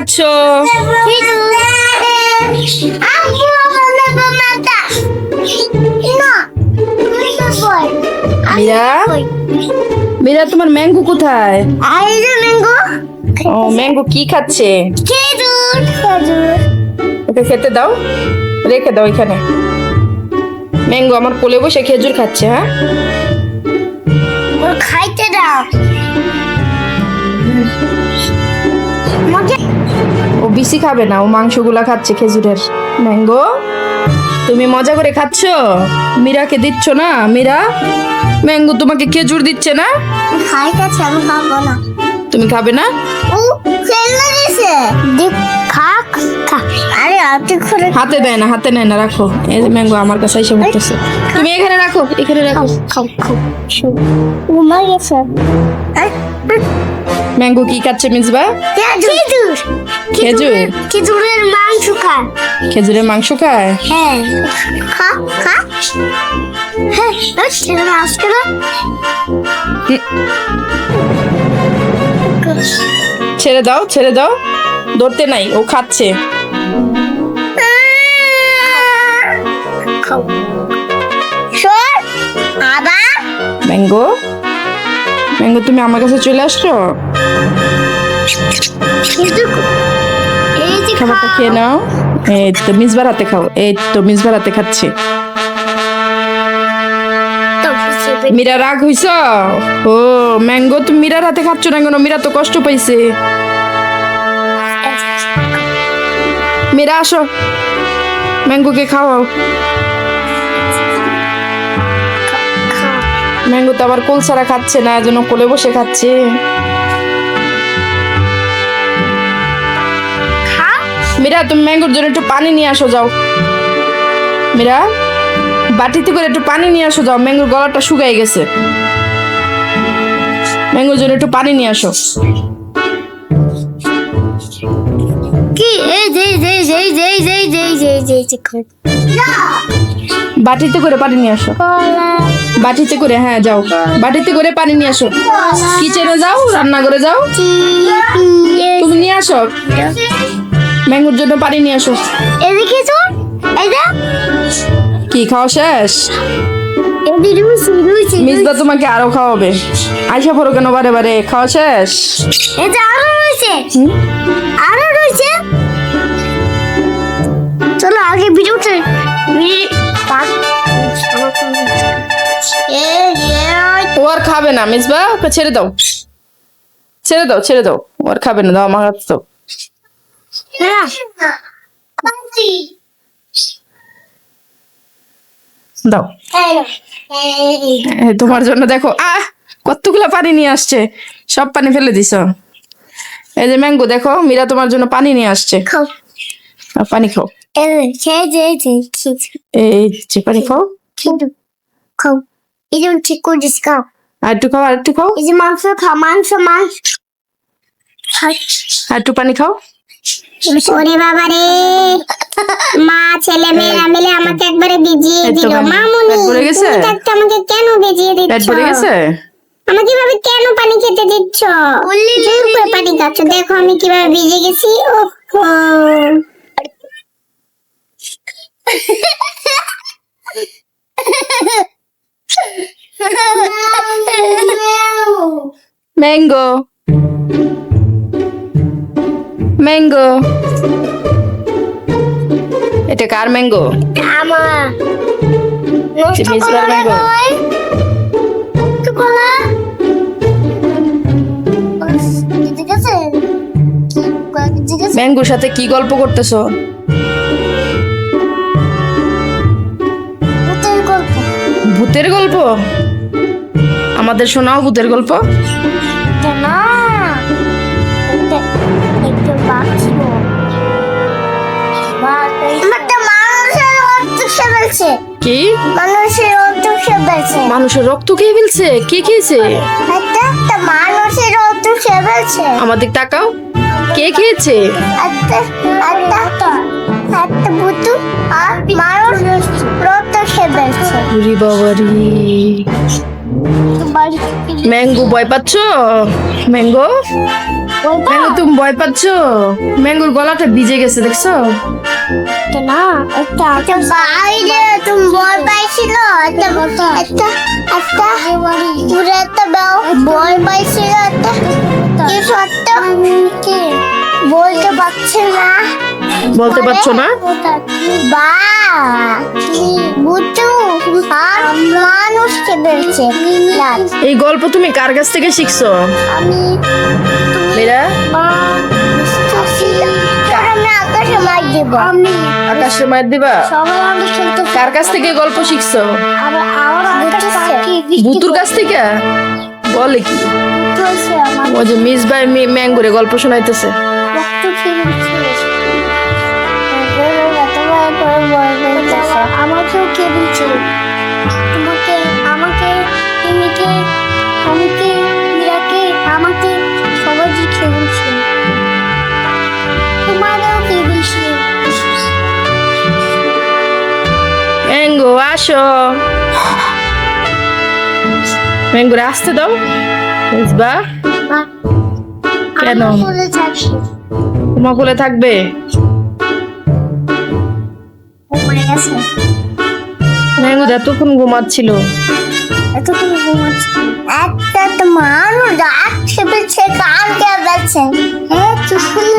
খাচ্ছ মীরা? মীরা, তোমার ম্যাঙ্গো কোথায়? ও, ম্যাঙ্গো কি খাচ্ছে? ওকে খেতে দাও। রেখে দাও এখানে। ম্যাঙ্গো আমার কোলে বসে খেজুর খাচ্ছে হ্যাঁ? খাইতে দাও। ও বেশি খাবে না ও মাংসগুলা খাচ্ছে খেজুরের। ম্যাঙ্গো? তুমি মজা করে খাচ্ছ? মীরাকে দিচ্ছ না? মীরা? ম্যাঙ্গো তোমাকে খেজুর দিচ্ছে না? খাইতেছে আমি খাব না। তুমি খাবে না? ও খেলনা দিছে দেখ খা খা। আরে আতে করে হাতে দেয় না হাতে নেয় না রাখো। এই ম্যাঙ্গো আমার কাছে এসে তুমি এখানে রাখো এখানে রাখো। খাও খাও গেছে। ম্যাঙ্গো কি খাচ্ছে মিসবা খেজুর। খেজুর। খেজুরের মাংস খা খেজুরের মাংস খায়? হ্যাঁ। খা খা। হ্যাঁ ছেড়ে দাও ছেড়ে দাও। ধরতে নাই ও খাচ্ছে। ম্যাঙ্গো? ম্যাঙ্গো তুমি আমার কাছে চলে আসছো? খাবারটা খেয়ে নাও। এই তো মিসবার হাতে খাও। এই তো মিসবার হাতে খাচ্ছে। মীরা রাগ হইছ? ও ম্যাঙ্গো তুমি মীরার হাতে খাচ্ছ না কেন? মীরা তো কষ্ট পাইছে। মীরা আসো। ম্যাঙ্গোকে খাওয়াও। ম্যাঙ্গো তো আবার কোল ছাড়া খাচ্ছে না এজন্য কোলে বসে খাচ্ছে। মীরা তুমি ম্যাঙ্গোর জন্য একটু পানি নিয়ে আসো যাও। মীরা বাটিতে করে একটু পানি নিয়ে আসো যাও। ম্যাঙ্গোর গলাটা শুকাই গেছে। ম্যাঙ্গোর জন্য একটু পানি নিয়ে আসো। কি? এই যে যে যে যে যে যে যে যে যে বাটিতে করে পানি নিয়ে আসো। বাটিতে করে হ্যাঁ যাও। বাটিতে করে পানি নিয়ে আসো। কিচেনে যাও রান্না করে যাও তুমি নিয়ে আসো। ম্যাঙ্গোর জন্য পানি নিয়ে আসো। এদিকে এটা কি খাওয়া শেষ? মিসদা তোমাকে আরও খাওয়াবে। আইসা পড়ো কেন বারে বারে খাওয়া শেষ? এটা আরও রয়েছে। আরও রয়েছে। চলো আগে ভিডিওতে ও আর খাবে না মিসবা ছেড়ে দাও। ছেড়ে দাও ছেড়ে দাও। ও আর খাবে না দাও আমার হাতে দাও। দাও। তোমার জন্য দেখো আহ কতগুলা পানি নিয়ে আসছে। সব পানি ফেলে দিছ। এই যে ম্যাঙ্গো দেখো মীরা তোমার জন্য পানি নিয়ে আসছে। পানি খাও। খেয়ে যে যে খেয়ে এই যে পানি খাও। খাও। এই যেমন ঠিক করে দিস খাও। আর একটু খাও আর একটু খাও। এই যে মাংস খাও মাংস মাংস। আর একটু পানি খাও। ওরে বাবা রে মা ছেলে মেয়েরা মিলে আমাকে একবারে ভিজিয়ে দিল। মামুনি পেট ভরে গেছে? তুমি থাকতে আমাকে কেন ভিজিয়ে পেট ভরে গেছে? আমাকে এভাবে কেন পানি খেতে দিচ্ছ? জোর করে পানি খাচ্ছ। দেখো আমি কীভাবে ভিজে গেছি। ওহো ম্যাঙ্গো। ম্যাঙ্গো এটা কার ম্যাঙ্গো ম্যাঙ্গোর সাথে কি গল্প করতেছ? ভূতের গল্প। আমাদের শোনাও ভূতের গল্প। না ফেলছে কি? মানুষের রক্ত খেয়ে ফেলছে। মানুষের রক্ত খেয়ে ফেলছে? কে খেয়েছে? একটা একটা মানুষের রক্ত খেয়ে ফেলছে। আমাদের তাকাও। কে খেয়েছে? একটা একটা একটা বুতু আর মানুষ রক্ত খেয়ে ফেলছে। ওরে বাবারি ম্যাঙ্গো ভয় পাচ্ছ? ম্যাঙ্গো? ম্যাঙ্গো তুমি ভয় পাচ্ছ? ম্যাঙ্গোর গলাটা ভিজে গেছে দেখছ? না? একটা একটা বাইরে তুমি বল পাইছিল একটা একটা একটা পুরো একটা বল পাইছিল একটা কি সত্য বলতে পারছে না। বলতে পারছ না? বা বুটু আর মানুষকে বেরছে এই গল্প তুমি কার কাছ থেকে শিখছো? আমি মীরা মা আমি আকাশে মার আমি। আকাশের মায়ের দিবা? সবাই আমি খেলতে কার কাছ থেকে গল্প শিখছো? আবার আমার আকাশ পাখি বুতুর কাছ থেকে। বলে কি? বলছে আমার। ও যে মিস ভাই ম্যাঙ্গুরে গল্প শোনাইতেছে। আমাকেও কে বলছে তোমাকে আমাকে তুমিকে আমাকে আসো ম্যাঙ্গুরে আসতে দাও। বুঝবা? কেন? তোমার কোলে থাকবে? ম্যাঙ্গো এতক্ষণ ঘুমাচ্ছিল। এতক্ষণ ঘুমাচ্ছে একটা তো মানুষ রাত খেপেছে কান কে যাচ্ছে হ্যাঁ চুপ করে